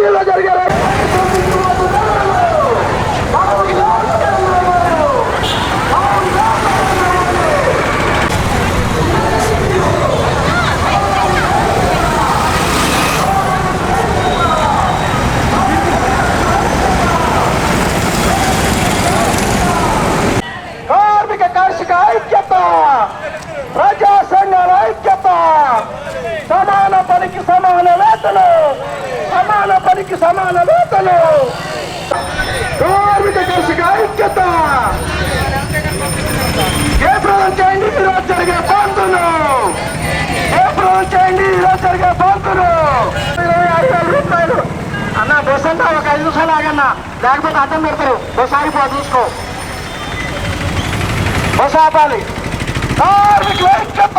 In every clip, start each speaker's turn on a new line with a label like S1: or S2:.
S1: illegal సమాన సమాన వేతలు కార్మిక కర్షక ఐక్యత. జయప్రదం చేయండి ఈరోజు జరిగే బంధును జయప్రదం చేయండి ఈరోజు జరిగే బంధును ఇరవై ఐదు వేల రూపాయలు. అన్న బస్ అంతా ఒక ఐదు నిమిషాలు ఆగన్నా. లేకపోతే అడ్డం పెడతారు. బస్ ఆగిపో చూసుకో. బస్ ఆపాలి. కార్మికుల ఐక్యత.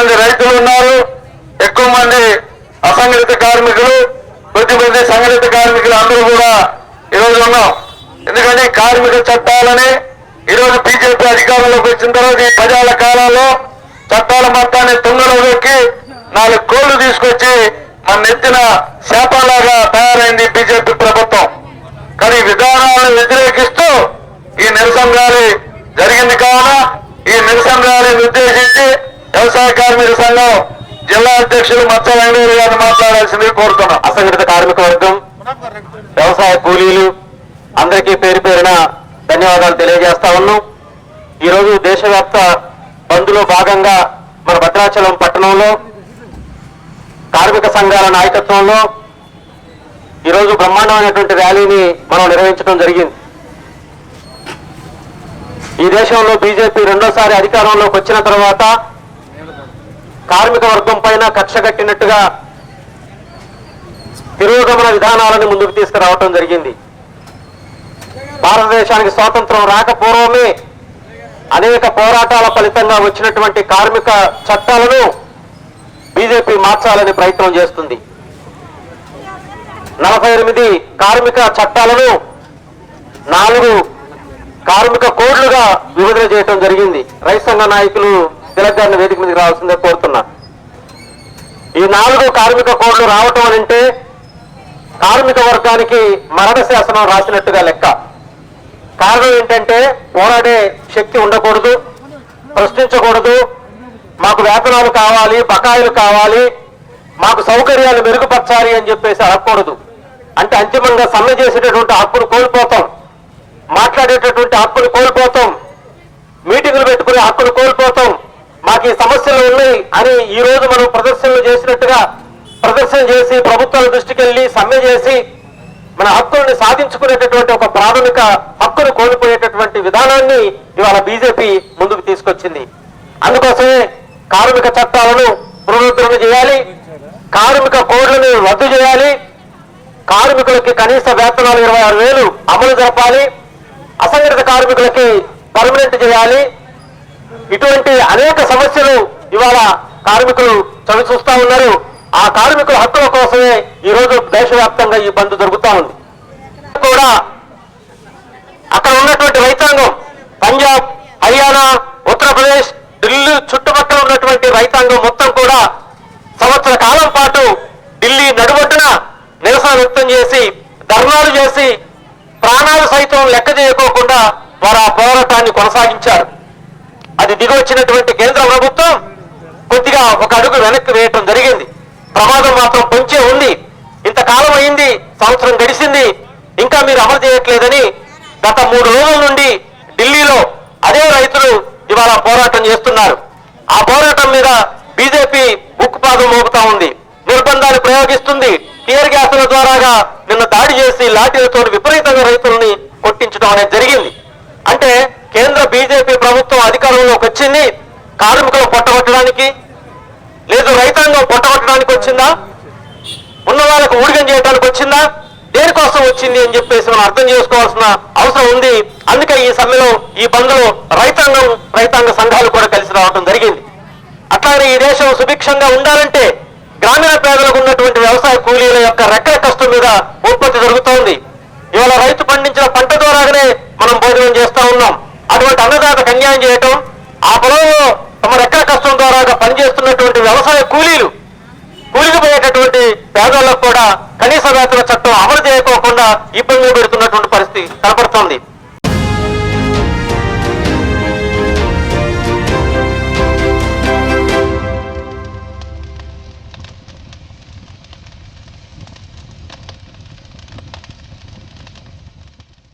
S2: మంది రైతులు ఉన్నారు. ఎక్కువ మంది అసంఘటిత కార్మికులు కొద్దిమంది సంఘటిత కార్మికులు అందరూ కూడా ఈరోజు ఉన్నాం. ఎందుకంటే కార్మిక చట్టాలని ఈరోజు బీజేపీ అధికారంలోకి వచ్చిన తర్వాత ఈ పదేళ్ళ కాలంలో చట్టాల మొత్తాన్ని తుంగలో నాలుగు కోళ్ళు తీసుకొచ్చి మన నెత్తిన శాపలాగా తయారైంది బీజేపీ ప్రభుత్వం. కానీ విధానాలను వ్యతిరేకిస్తూ ఈ నిరసన ర్యాలీ జరిగింది కావున ఈ నిరసన ర్యాలీని ఉద్దేశించి వ్యవసాయ కార్మిక సంఘం జిల్లా అధ్యక్షులు మచ్చ వెంకటేశ్వర గారిని మాట్లాడాల్సింది కోరుతున్నాం. అసంఘటిత కార్మిక వర్గం వ్యవసాయ కూలీలు అందరికీ పేరు పేరున ధన్యవాదాలు తెలియజేస్తా ఉన్నాం. ఈరోజు దేశవ్యాప్త బంద్లో భాగంగా మన భద్రాచలం పట్టణంలో కార్మిక సంఘాల నాయకత్వంలో ఈరోజు బ్రహ్మాండమైనటువంటి ర్యాలీని మనం నిర్వహించడం జరిగింది. ఈ దేశంలో బీజేపీ రెండోసారి అధికారంలోకి వచ్చిన తర్వాత కార్మిక వర్గం పైన కక్ష కట్టినట్టుగా తిరోగమన విధానాలను ముందుకు తీసుకురావటం జరిగింది. భారతదేశానికి స్వాతంత్రం రాకపూర్వమే అనేక పోరాటాల ఫలితంగా వచ్చినటువంటి కార్మిక చట్టాలను బీజేపీ మార్చాలని ప్రయత్నం చేస్తుంది. నలభై ఎనిమిది కార్మిక చట్టాలను నాలుగు కార్మిక కోడ్లుగా విడుదల చేయటం జరిగింది. రైతు సంఘ నాయకులు తిలక్ గారిని వేదిక మీదకి రావాల్సిందే కోరుతున్నా. ఈ నాలుగు కార్మిక కోడ్లు రావటం అంటే కార్మిక వర్గానికి మరణ శాసనం రాసినట్టుగా లెక్క. కారణం ఏంటంటే పోరాడే శక్తి ఉండకూడదు ప్రశ్నించకూడదు. మాకు వేతనాలు కావాలి బకాయిలు కావాలి మాకు సౌకర్యాలు మెరుగుపరచాలి అని చెప్పేసి అడగకూడదు. అంటే అంతిమంగా సమ్మె చేసేటటువంటి హక్కును కోల్పోతాం. మాట్లాడేటటువంటి హక్కును కోల్పోతాం. మీటింగులు పెట్టుకునే హక్కును కోల్పోతాం. మాకు ఈ సమస్యలు ఉన్నాయి అని ఈ రోజు మనం ప్రదర్శనలు చేసినట్టుగా ప్రదర్శన చేసి ప్రభుత్వాల దృష్టికి వెళ్ళి సమ్మె చేసి మన హక్కుల్ని సాధించుకునేటటువంటి ఒక ప్రాథమిక హక్కును కోల్పోయేటటువంటి విధానాన్ని ఇవాళ బీజేపీ ముందుకు తీసుకొచ్చింది. అందుకోసమే కార్మిక చట్టాలను పునరుద్ధరణ చేయాలి కార్మిక కోడ్లను రద్దు చేయాలి కార్మికులకి కనీస వేతనాలు ఇరవై ఆరు వేలు అమలు జరపాలి అసంఘటిత కార్మికులకి పర్మనెంట్ చేయాలి ఇటువంటి అనేక సమస్యలు ఇవాళ కార్మికులు చవి చూస్తా ఉన్నారు. ఆ కార్మికుల హక్కుల కోసమే ఈ రోజు దేశవ్యాప్తంగా ఈ బంద్ జరుగుతూ ఉంది. కూడా అక్కడ ఉన్నటువంటి రైతాంగం పంజాబ్ హర్యానా ఉత్తరప్రదేశ్ ఢిల్లీ చుట్టుపక్కల ఉన్నటువంటి రైతాంగం మొత్తం కూడా సంవత్సర కాలం పాటు ఢిల్లీ నడుబడ్డున నిరసన వ్యక్తం చేసి ధర్నాలు చేసి ప్రాణాలు సైతం లెక్క చేయకోకుండా వారు ఆ పోరాటాన్ని కొనసాగించారు. అది దిగొచ్చినటువంటి కేంద్ర ప్రభుత్వం కొద్దిగా ఒక అడుగు వెనక్కి వేయటం జరిగింది. ప్రమాదం మాత్రం పొంచే ఉంది. ఇంతకాలం అయింది సంవత్సరం గడిచింది ఇంకా మీరు అమలు చేయట్లేదని గత మూడు రోజుల నుండి ఢిల్లీలో అదే రైతులు ఇవాళ పోరాటం చేస్తున్నారు. ఆ పోరాటం మీద బీజేపీ ఉక్కుపాదం మోపుతా ఉంది. నిర్బంధాలు ప్రయోగిస్తుంది. టీయర్ గ్యాసుల ద్వారాగా నిన్న దాడి చేసి లాఠీలతో విపరీతంగా రైతుల్ని కొట్టించడం అనేది జరిగింది. బీజేపీ ప్రభుత్వం అధికారంలోకి వచ్చింది. కార్మికులు పొట్టగొట్టడానికి లేదు రైతాంగం పొట్టగొట్టడానికి వచ్చిందా? ఉన్న వాళ్ళకు ఊడిగం చేయడానికి వచ్చిందా? దేనికోసం వచ్చింది అని చెప్పేసి మనం అర్థం చేసుకోవాల్సిన అవసరం ఉంది. అందుకే ఈ సమ్మెలో ఈ బంద్లో రైతాంగం రైతాంగ సంఘాలు కూడా కలిసి రావడం జరిగింది. అట్లాగే ఈ దేశం సుభిక్షంగా ఉండాలంటే గ్రామీణ పేదలకు ఉన్నటువంటి వ్యవసాయ కూలీల యొక్క రెక్కల కష్టం మీద ఉత్పత్తి జరుగుతోంది. ఇవాళ రైతు పండించిన పంట ద్వారానే మనం భోజనం చేస్తా ఉన్నాం. అటువంటి అన్నదాతకు అన్యాయం చేయటం ఆ పొలంలో తమ రెక్కల కష్టం ద్వారా పనిచేస్తున్నటువంటి వ్యవసాయ కూలీలు కూలిగిపోయేటటువంటి పేదలకు కూడా కనీస వేతన చట్టం అమలు చేయకోకుండా ఇబ్బందులు పెడుతున్నటువంటి పరిస్థితి కనపడుతోంది.